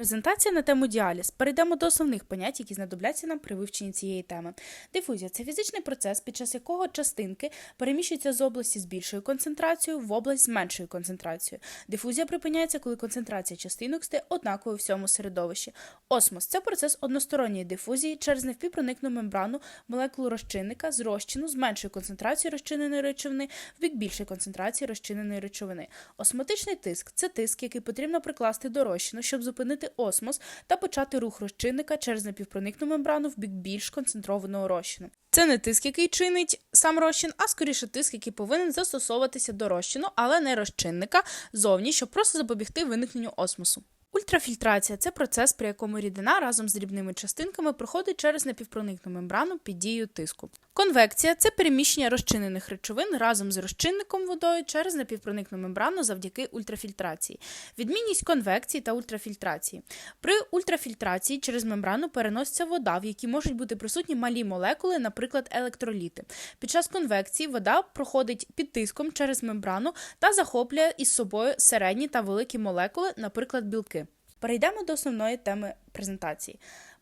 Презентація на тему діаліз. Перейдемо до основних понять, які знадобляться нам при вивченні цієї теми. Дифузія це фізичний процес, під час якого частинки переміщуються з області з більшою концентрацією в область з меншою концентрацією. Дифузія припиняється, коли концентрація частинок стає однаковою в всьому середовищі. Осмос це процес односторонньої дифузії через невпівпроникну мембрану молекул розчинника з розчину з меншою концентрацією розчиненої речовини в бік більшої концентрації розчиненої речовини. Осмотичний тиск це тиск, який потрібно прикласти до розчину, щоб зупинити осмос та почати рух розчинника через напівпроникну мембрану в бік більш концентрованого розчину. Це не тиск, який чинить сам розчин, а скоріше тиск, який повинен застосовуватися до розчину, але не розчинника зовні, щоб просто запобігти виникненню осмосу. Ультрафільтрація це процес, при якому рідина разом з дрібними частинками проходить через напівпроникну мембрану під дією тиску. Конвекція це переміщення розчинених речовин разом з розчинником водою через напівпроникну мембрану завдяки ультрафільтрації. Відмінність конвекції та ультрафільтрації. При ультрафільтрації через мембрану переноситься вода, в якій можуть бути присутні малі молекули, наприклад, електроліти. Під час конвекції вода проходить під тиском через мембрану та захоплює із собою середні та великі молекули, наприклад, білки. Перейдемо до основної теми презентації.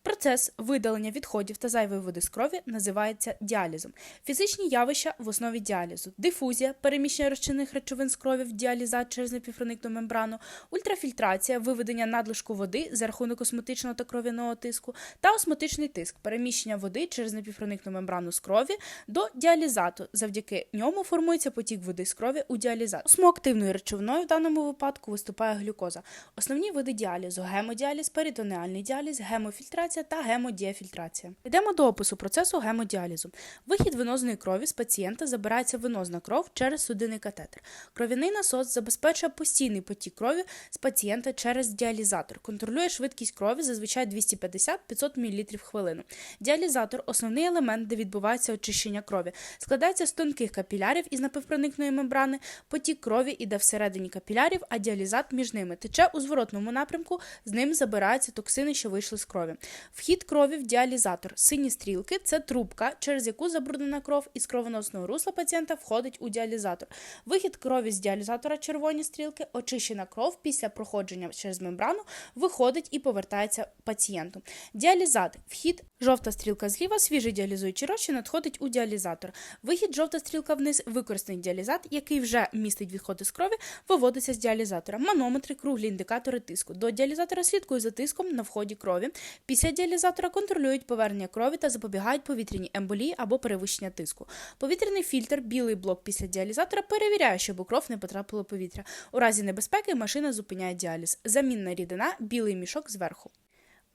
Процес видалення відходів та зайвої води з крові називається діалізом. Фізичні явища в основі діалізу: дифузія, переміщення розчинних речовин з крові в діалізат через напівпроникну мембрану, ультрафільтрація, виведення надлишку води за рахунок осмотичного та кров'яного тиску, та осмотичний тиск, переміщення води через напівпроникну мембрану з крові до діалізату. Завдяки ньому формується потік води з крові у діалізат. Осмоактивною речовиною в даному випадку виступає глюкоза. Основні види діалізу: гемодіаліз, перитонеальний діаліз, гемофільтрація та гемодіафільтрація. Йдемо до опису процесу гемодіалізу. Вихід венозної крові з пацієнта забирається венозна кров через судинний катетер. Кров'яний насос забезпечує постійний потік крові з пацієнта через діалізатор. Контролює швидкість крові зазвичай 250-500 мл хвилину. Діалізатор основний елемент, де відбувається очищення крові. Складається з тонких капілярів із напівпроникної мембрани. Потік крові іде всередині капілярів, а діалізат між ними тече у зворотному напрямку. З ним забираються токсини, що вийшли з крові. Вхід крові в діалізатор. Сині стрілки це трубка, через яку забруднена кров із кровоносного русла пацієнта входить у діалізатор. Вихід крові з діалізатора червоні стрілки, очищена кров після проходження через мембрану виходить і повертається пацієнту. Діалізат. Вхід жовта стрілка зліва, свіжий діалізуючий розчин надходить у діалізатор. Вихід жовта стрілка вниз, використаний діалізат, який вже містить відходи з крові, виводиться з діалізатора. Манометри, круглі індикатори тиску. До діалізатора слідкують за тиском на вході крові. Після діалізатора контролюють повернення крові та запобігають повітряній емболії або перевищення тиску. Повітряний фільтр, білий блок після діалізатора перевіряє, щоб у кров не потрапило повітря. У разі небезпеки машина зупиняє діаліз. Замінна рідина, білий мішок зверху.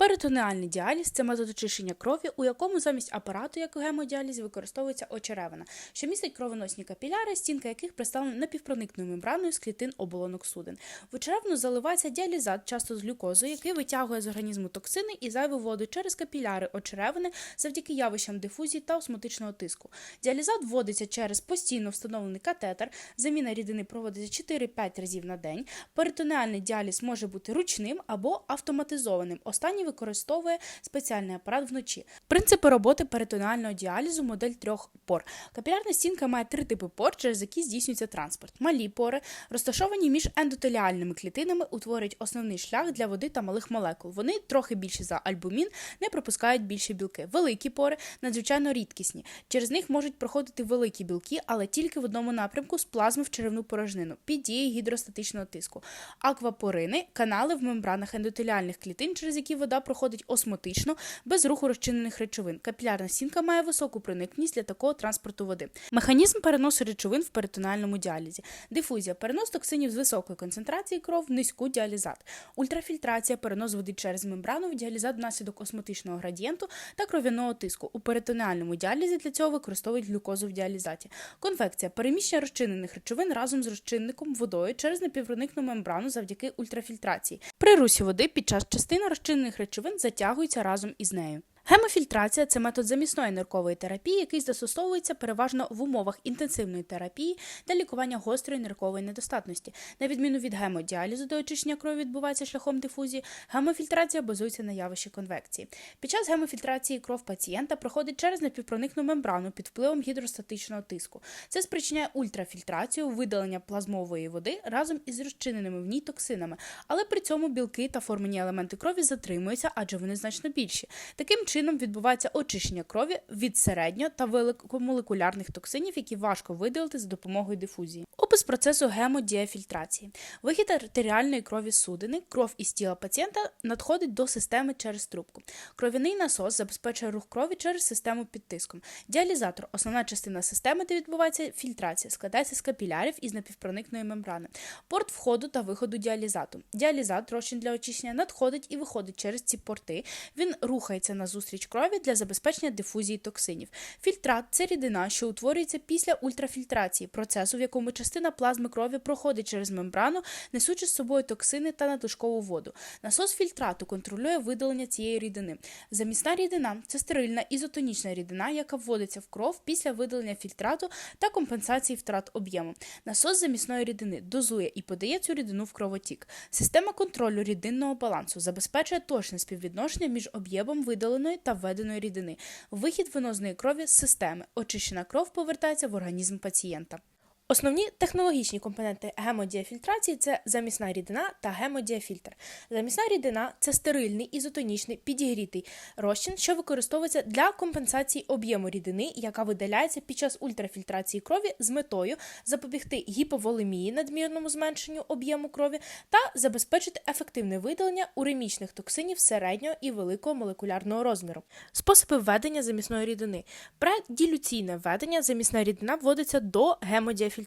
Перитонеальний діаліз це метод очищення крові, у якому замість апарату, як у гемодіалізі, використовується очеревина, що містить кровоносні капіляри, стінка яких представлена напівпроникною мембраною з клітин оболонок суден. В очеревину заливається діалізат, часто з глюкозою, який витягує з організму токсини і зайву воду через капіляри очеревини завдяки явищам дифузії та осмотичного тиску. Діалізат вводиться через постійно встановлений катетер. Заміна рідини проводиться 4-5 разів на день. Перитонеальний діаліз може бути ручним або автоматизованим. Останній використовує спеціальний апарат вночі. Принципи роботи перитонеального діалізу модель трьох пор. Капілярна стінка має три типи пор, через які здійснюється транспорт. Малі пори, розташовані між ендотеліальними клітинами, утворюють основний шлях для води та малих молекул. Вони трохи більші за альбумін, не пропускають більші білки. Великі пори надзвичайно рідкісні. Через них можуть проходити великі білки, але тільки в одному напрямку з плазми в черевну порожнину під дією гідростатичного тиску. Аквапорини канали в мембранах ендотеліальних клітин, через які вода проходить осмотично, без руху розчинених речовин. Капілярна стінка має високу проникність для такого транспорту води. Механізм переносу речовин в перитонеальному діалізі. Дифузія перенос токсинів з високої концентрації кров в низьку діалізат. Ультрафільтрація перенос води через мембрану в діалізат внаслідок осмотичного градієнту та кров'яного тиску. У перитонеальному діалізі для цього використовують глюкозу в діалізаті. Конвекція переміщення розчинених речовин разом з розчинником водою через напівпроникну мембрану завдяки ультрафільтрації. При русі води під час частини розчинених речовин затягуються разом із нею. Гемофільтрація це метод замісної ниркової терапії, який застосовується переважно в умовах інтенсивної терапії та лікування гострої ниркової недостатності. На відміну від гемодіалізу, де очищення крові відбувається шляхом дифузії, гемофільтрація базується на явищі конвекції. Під час гемофільтрації кров пацієнта проходить через напівпроникну мембрану під впливом гідростатичного тиску. Це спричиняє ультрафільтрацію, видалення плазмової води разом із розчиненими в ній токсинами, але при цьому білки та формені елементи крові затримуються, адже вони значно більші. Таким чином відбувається очищення крові від середньо та великомолекулярних токсинів, які важко виділити за допомогою дифузії. Опис процесу гемодіафільтрації. Вихід артеріальної крові судини, кров із тіла пацієнта надходить до системи через трубку. Кров'яний насос забезпечує рух крові через систему під тиском. Діалізатор основна частина системи, де відбувається фільтрація, складається з капілярів із напівпроникної мембрани. Порт входу та виходу діалізату. Діалізат, розчин для очищення, надходить і виходить через ці порти. Він рухається на зустріч крові для забезпечення дифузії токсинів. Фільтрат це рідина, що утворюється після ультрафільтрації, процесу, в якому частина плазми крові проходить через мембрану, несучи з собою токсини та надлишкову воду. Насос фільтрату контролює видалення цієї рідини. Замісна рідина це стерильна ізотонічна рідина, яка вводиться в кров після видалення фільтрату та компенсації втрат об'єму. Насос замісної рідини дозує і подає цю рідину в кровотік. Система контролю рідинного балансу забезпечує точне співвідношення між об'ємом видаленої та введеної рідини. Вихід венозної крові з системи. Очищена кров повертається в організм пацієнта. Основні технологічні компоненти гемодіафільтрації це замісна рідина та гемодіафільтр. Замісна рідина це стерильний ізотонічний підігрітий розчин, що використовується для компенсації об'єму рідини, яка видаляється під час ультрафільтрації крові з метою запобігти гіповолемії, надмірному зменшенню об'єму крові та забезпечити ефективне видалення уремічних токсинів середнього і великого молекулярного розміру. Способи введення замісної рідини. Преділюційне введення замісна рідина вводиться до гемодіафільтрації.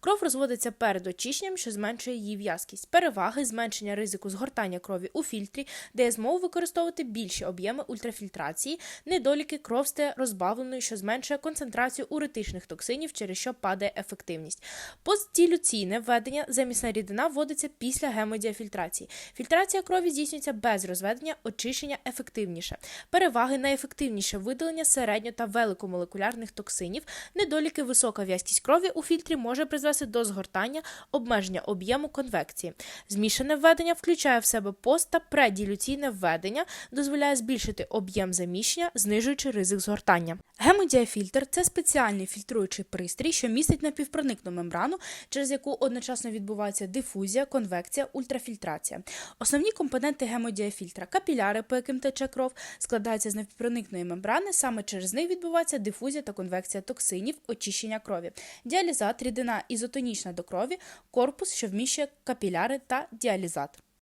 Кров розводиться перед очищенням, що зменшує її в'язкість. Переваги зменшення ризику згортання крові у фільтрі, дає змогу використовувати більші об'єми ультрафільтрації, недоліки кров стає розбавленою, що зменшує концентрацію уретичних токсинів, через що падає ефективність. Постділюційне введення замісна рідина вводиться після гемодіафільтрації. Фільтрація крові здійснюється без розведення, очищення ефективніше. Переваги найефективніше видалення середньо та великомолекулярних токсинів, недоліки висока в'язкість крові у фільтрі може призвести до згортання, обмеження об'єму конвекції. Змішане введення включає в себе пост та преділюційне введення, дозволяє збільшити об'єм заміщення, знижуючи ризик згортання. Гемодіафільтр це спеціальний фільтруючий пристрій, що містить напівпроникну мембрану, через яку одночасно відбувається дифузія, конвекція, ультрафільтрація. Основні компоненти гемодіафільтра капіляри, по яким тече кров, складаються з напівпроникної мембрани, саме через них відбувається дифузія та конвекція токсинів, очищення крові. Діалізат рідина ізотонічна до крові, корпус, що вміщує капіляри та діалізат.